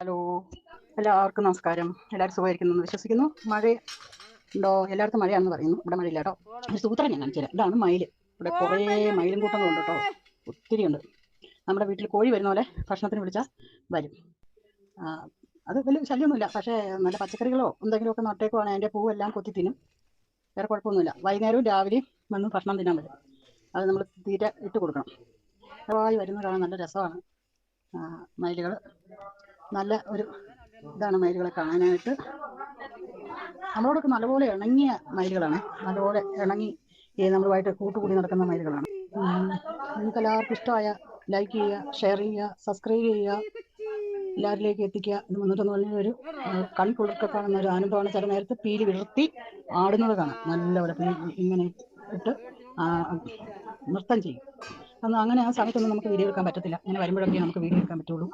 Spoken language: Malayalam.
ഹലോ. എല്ലാവർക്കും നമസ്കാരം. എല്ലാവരും സുഖമായിരിക്കുന്നു എന്ന് വിശ്വസിക്കുന്നു. മഴ ഉണ്ടോ? എല്ലായിടത്തും മഴയാണെന്ന് പറയുന്നു. ഇവിടെ മഴയില്ല കേട്ടോ ഒരു സൂത്രം ഞാൻ കാണിച്ചു ഇതാണ് മയിൽ. ഇവിടെ കുറേ മയിലും കൂട്ടങ്ങളുണ്ട് കേട്ടോ. ഒത്തിരി ഉണ്ട്. നമ്മുടെ വീട്ടിൽ കോഴി വരുന്ന പോലെ ഭക്ഷണത്തിന് വിളിച്ചാൽ വരും. അത് വലിയ ശല്യമൊന്നുമില്ല. പക്ഷേ നല്ല പച്ചക്കറികളോ എന്തെങ്കിലുമൊക്കെ നട്ടേക്കുവാണെങ്കിൽ അതിന്റെ പൂവെല്ലാം കൊത്തി തിന്നും. വേറെ കുഴപ്പമൊന്നുമില്ല. വൈകുന്നേരവും രാവിലെയും വന്ന് ഭക്ഷണം തിന്നാൻ വരും. അത് നമ്മൾ തീറ്റ ഇട്ട് കൊടുക്കണം. വായി വരുന്ന കാണാൻ നല്ല രസമാണ്. മയിലുകൾ നല്ല ഒരു ഇതാണ് മയിലുകളെ കാണാനായിട്ട്. നമ്മളോടൊക്കെ നല്ലപോലെ ഇണങ്ങിയ മയിലുകളാണ്. നല്ലപോലെ ഇണങ്ങി നമ്മളുമായിട്ട് കൂട്ടുകൂടി നടക്കുന്ന മയിലുകളാണ്. നിങ്ങൾക്ക് എല്ലാവർക്കും ഇഷ്ടമായ ലൈക്ക് ചെയ്യുക ഷെയർ ചെയ്യുക സബ്സ്ക്രൈബ് ചെയ്യുക എല്ലാവരിലേക്ക് എത്തിക്കുക ഇത് വന്നിട്ടെന്ന് പറഞ്ഞ ഒരു കൺകുളിർക്ക കാണുന്ന ഒരു ആനന്ദമാണ് ചില നേരത്ത് പീലി വിടർത്തി ആടുന്നത് കാണാം. നല്ലപോലെ പീലി ഇങ്ങനെ ഇട്ട് നൃത്തം ചെയ്യും. അന്ന് അങ്ങനെ ആ സമയത്തൊന്നും നമുക്ക് വീഡിയോ എടുക്കാൻ പറ്റത്തില്ല. ഇങ്ങനെ വരുമ്പോഴൊക്കെ നമുക്ക് വീഡിയോ എടുക്കാൻ പറ്റുള്ളൂ.